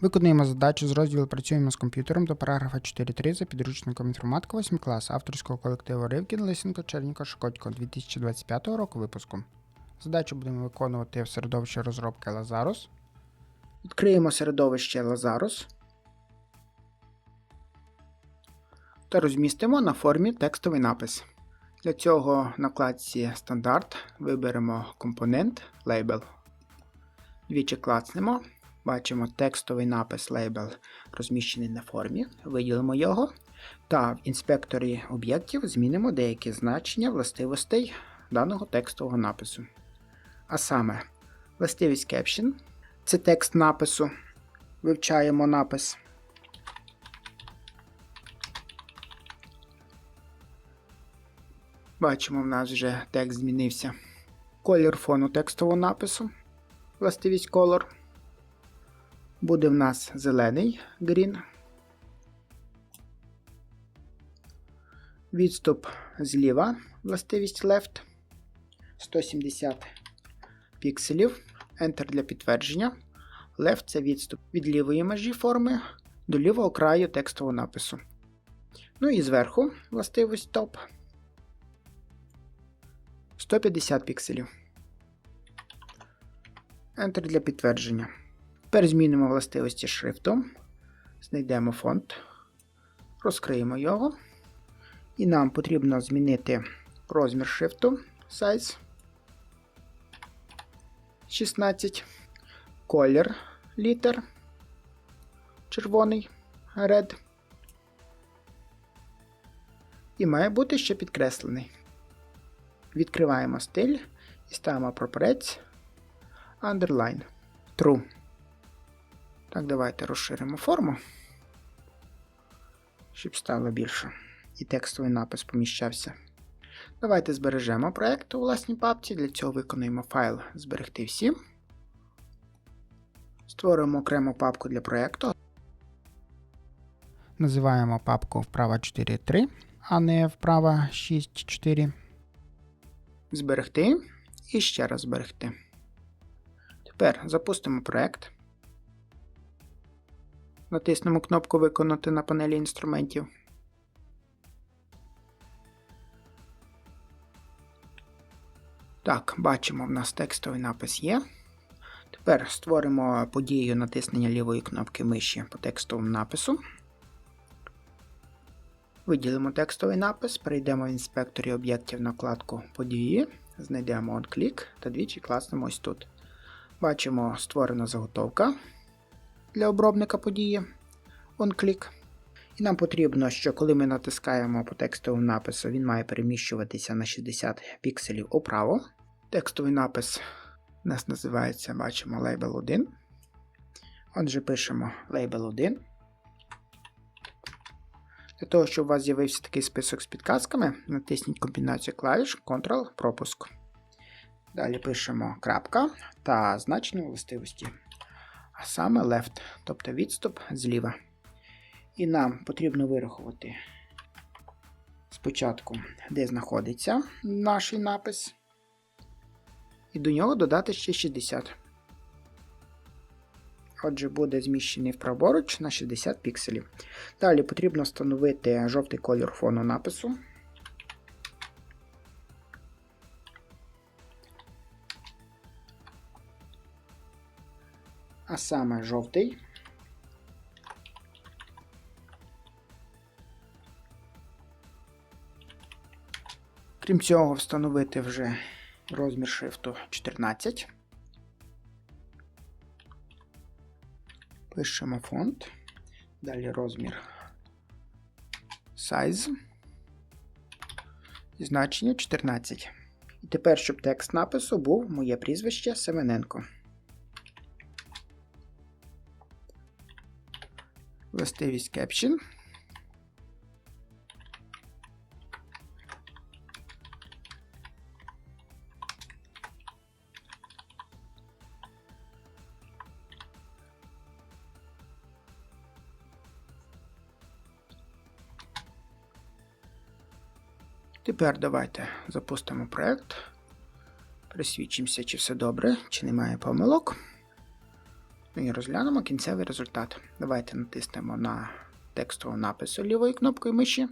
Виконуємо задачу з розділу Працюємо з комп'ютером до параграфа 4.3 за підручником інформатика 8 клас авторського колективу Ривкін, Лисенко, Черніко, Шкодько 2025 року випуску. Задачу будемо виконувати в середовищі розробки Lazarus. Відкриємо середовище Lazarus та розмістимо на формі текстовий напис. Для цього на вкладці Стандарт виберемо компонент Label. Двічі клацнемо. Бачимо текстовий напис Label розміщений на формі. Виділимо його. Та в інспекторі об'єктів змінимо деякі значення властивостей даного текстового напису. А саме, властивість Caption це текст напису. Вивчаємо напис. Бачимо, в нас вже текст змінився. Колір фону текстового напису. Властивість Color. Буде в нас зелений green. Відступ зліва, властивість left. 170 пікселів. Enter для підтвердження. Left це відступ від лівої межі форми до лівого краю текстового напису. Ну і зверху властивість top. 150 пікселів. Enter для підтвердження. Тепер змінимо властивості шрифту. Знайдемо фонд, розкриємо його. І нам потрібно змінити розмір шрифту size 16, колір літер червоний red. І має бути ще підкреслений. Відкриваємо стиль і ставимо пропорець underline true. Так, давайте розширимо форму, щоб стало більше. І текстовий напис поміщався. Давайте збережемо проєкт у власній папці. Для цього виконуємо файл Зберегти всі. Створимо окрему папку для проєкту. Називаємо папку вправа 4.3, а не вправа 6.4. Зберегти і ще раз зберегти. Тепер запустимо проєкт. Натиснемо кнопку Виконати на панелі інструментів. Так, бачимо, в нас текстовий напис є. Тепер створимо подію натиснення лівої кнопки миші по текстовому напису. Виділимо текстовий напис, перейдемо в інспекторі об'єктів на вкладку Події, знайдемо OnClick та двічі класнемо ось тут. Бачимо створена заготовка для обробника події OnClick. І нам потрібно, що коли ми натискаємо по текстовому напису, він має переміщуватися на 60 пікселів управо. Текстовий напис у нас називається, бачимо, Label 1. Отже, пишемо Label 1. Для того, щоб у вас з'явився такий список з підказками, натисніть комбінацію клавіш Ctrl пропуск. Далі пишемо крапка та значення властивості. А саме left, тобто відступ зліва. І нам потрібно вирахувати спочатку, де знаходиться наш напис. І до нього додати ще 60. Отже, буде зміщений вправоруч на 60 пікселів. Далі потрібно встановити жовтий колір фону напису. А саме жовтий. Крім цього, встановити вже розмір шрифту 14. Пишемо фонд. Далі розмір size. І значення 14. І тепер, щоб текст напису був моє прізвище Семененко. Властивість Caption. Тепер давайте запустимо проєкт. Присвідчимося, чи все добре, чи немає помилок. І розглянемо кінцевий результат. Давайте натиснемо на текстову напису лівою кнопкою миші.